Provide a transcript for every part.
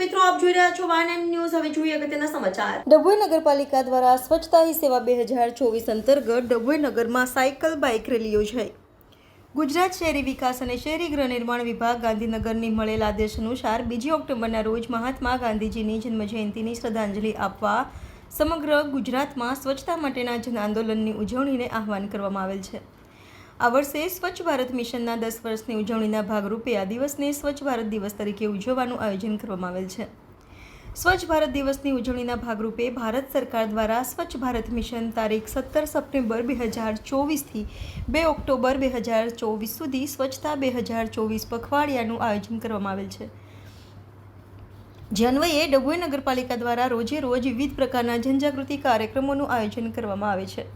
મિત્રો, આપ જોઈ રહ્યા છો વાન એમ ન્યૂઝ હવે જોઈએ અગત્યના સમાચાર. ડભોઈ નગરપાલિકા દ્વારા સ્વચ્છતા હી સેવા બે હજાર ચોવીસ અંતર્ગત ડભોઈ નગરમાં સાયકલ બાઇક રેલી યોજાઈ. ગુજરાત શહેરી વિકાસ અને શહેરી ગૃહ નિર્માણ વિભાગ ગાંધીનગરની મળેલ આદેશ અનુસાર બીજી ઓક્ટોબરના રોજ મહાત્મા ગાંધીજીની જન્મજયંતિની શ્રદ્ધાંજલિ આપવા સમગ્ર ગુજરાતમાં સ્વચ્છતા માટેના જન આંદોલનની ઉજવણીને આહવાન કરવામાં આવેલ છે. આ વર્ષે સ્વચ્છ ભારત મિશનના દસ વર્ષની ઉજવણીના ભાગરૂપે આ દિવસને સ્વચ્છ ભારત દિવસ તરીકે ઉજવવાનું આયોજન કરવામાં આવેલ છે. સ્વચ્છ ભારત દિવસની ઉજવણીના ભાગરૂપે ભારત સરકાર દ્વારા સ્વચ્છ ભારત મિશન તારીખ સત્તર સપ્ટેમ્બર બે હજાર ચોવીસથી બે ઓક્ટોબર બે હજાર ચોવીસ સુધી સ્વચ્છતા બે હજાર ચોવીસ પખવાડિયાનું આયોજન કરવામાં આવેલ છે. જે અન્વયે ડભોઈ નગરપાલિકા દ્વારા રોજે રોજ વિવિધ પ્રકારના જનજાગૃતિ કાર્યક્રમોનું આયોજન કરવામાં આવે છે.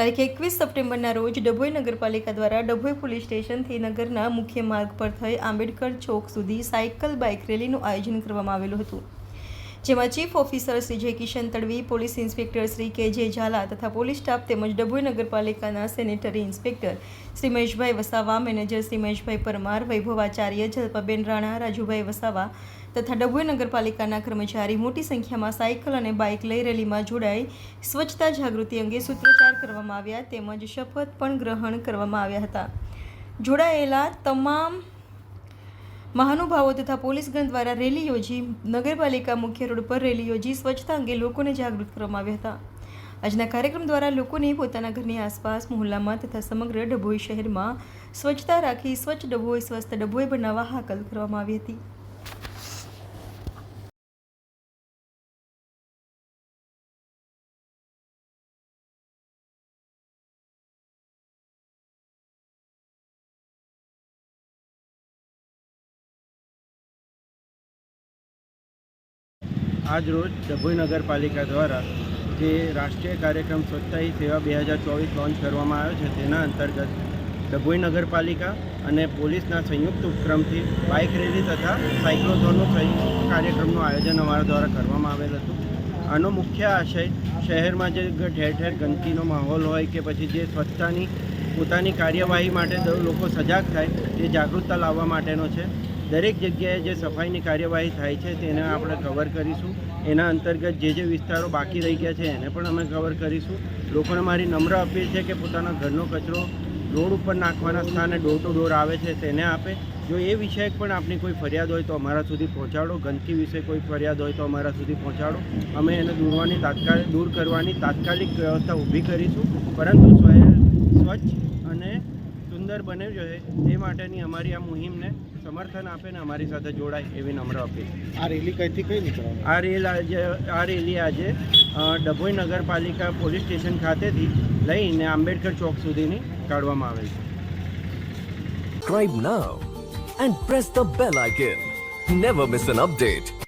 તારીખ એકવીસ સપ્ટેમ્બરના રોજ ડભોઈ નગરપાલિકા દ્વારા ડભોઈ પોલીસ સ્ટેશનથી નગરના મુખ્ય માર્ગ પર થઈ આંબેડકર ચોક સુધી સાયકલ બાઇક રેલીનું આયોજન કરવામાં આવેલું હતું. જેમાં chief officer Shri Jay Kishan Tadvi, police inspector Shri K J Zala તથા પોલીસ સ્ટાફ તેમજ ડભોઈ નગરપાલિકાના sanitary inspector Shri Maheshbhai Vasava, manager Shri Maheshbhai Parmar, Vaibhavacharya Jalpaben Rana, Rajubhai Vasava તથા ડભોઈ નગરપાલિકાના કર્મચારી મોટી સંખ્યામાં સાયકલ અને બાઇક લઈ રેલીમાં જોડાઈ સ્વચ્છતા જાગૃતિ અંગે સૂત્રોચ્ચાર કરવામાં આવ્યા તેમજ શપથ પણ ગ્રહણ કરવામાં આવ્યા હતા. જોડાયેલા તમામ મહાનુભાવો તથા પોલીસગણ દ્વારા રેલી યોજી નગરપાલિકા મુખ્ય રોડ પર રેલી યોજી સ્વચ્છતા અંગે લોકોને જાગૃત કરવામાં આવ્યા હતા. આજના કાર્યક્રમ દ્વારા લોકોને પોતાના ઘરની આસપાસ, મહોલ્લામાં તથા સમગ્ર ડભોઈ શહેરમાં સ્વચ્છતા રાખી, સ્વચ્છ ડભોઈ, સ્વસ્થ ડભોઈ બનાવવા હાકલ કરવામાં આવી હતી. આજ રોજ ડભોઈ નગરપાલિકા દ્વારા જે રાષ્ટ્રીય કાર્યક્રમ સ્વચ્છતા સેવા બે હજાર ચોવીસ લોન્ચ કરવામાં આવ્યો છે, તેના અંતર્ગત ડભોઈ નગરપાલિકા અને પોલીસના સંયુક્ત ઉપક્રમથી બાઇક રેલી તથા સાયક્લોથોનનું સંયુક્ત કાર્યક્રમનું આયોજન અમારા દ્વારા કરવામાં આવેલ હતું. આનો મુખ્ય આશય શહેરમાં જે ઠેર ઠેર ગંદકીનો માહોલ હોય કે પછી જે સ્વચ્છતાની, પોતાની કાર્યવાહી માટે લોકો સજાગ થાય, તે જાગૃતતા લાવવા માટેનો છે. દરેક જગ્યાએ જે સફાઈની કાર્યવાહી થાય છે તેને આપણે કવર કરીશું. એના અંતર્ગત જે જે વિસ્તારો બાકી રહી ગયા છે એને પણ અમે કવર કરીશું. લોકોને મારી નમ્ર અપીલ છે કે પોતાના ઘરનો કચરો રોડ ઉપર નાખવાના સ્થાને ડોર ટુ ડોર આવે છે તેને આપે. જો એ વિષયક પણ આપની કોઈ ફરિયાદ હોય તો અમારા સુધી પહોંચાડો. ગંદકી વિશે કોઈ ફરિયાદ હોય તો અમારા સુધી પહોંચાડો. અમે એને દૂરવાની તાત્કાલિક, દૂર કરવાની તાત્કાલિક વ્યવસ્થા ઊભી કરીશું. પરંતુ સ્વચ્છ અને સુંદર બને જોઈએ તે માટેની અમારી આ મુહિમને સમર્થન આપે ને અમારી સાથે જોડાય એવી નમ્ર અપીલ આ રેલી કઈથી કઈ નીકળવાની આ રેલ આજે આ રેલી આજે ડભોઈ નગરપાલિકા પોલીસ સ્ટેશન ખાતેથી લઈને આંબેડકર ચોક સુધીની કાઢવામાં આવેલ છે subscribe now and press the bell icon. Never miss an update.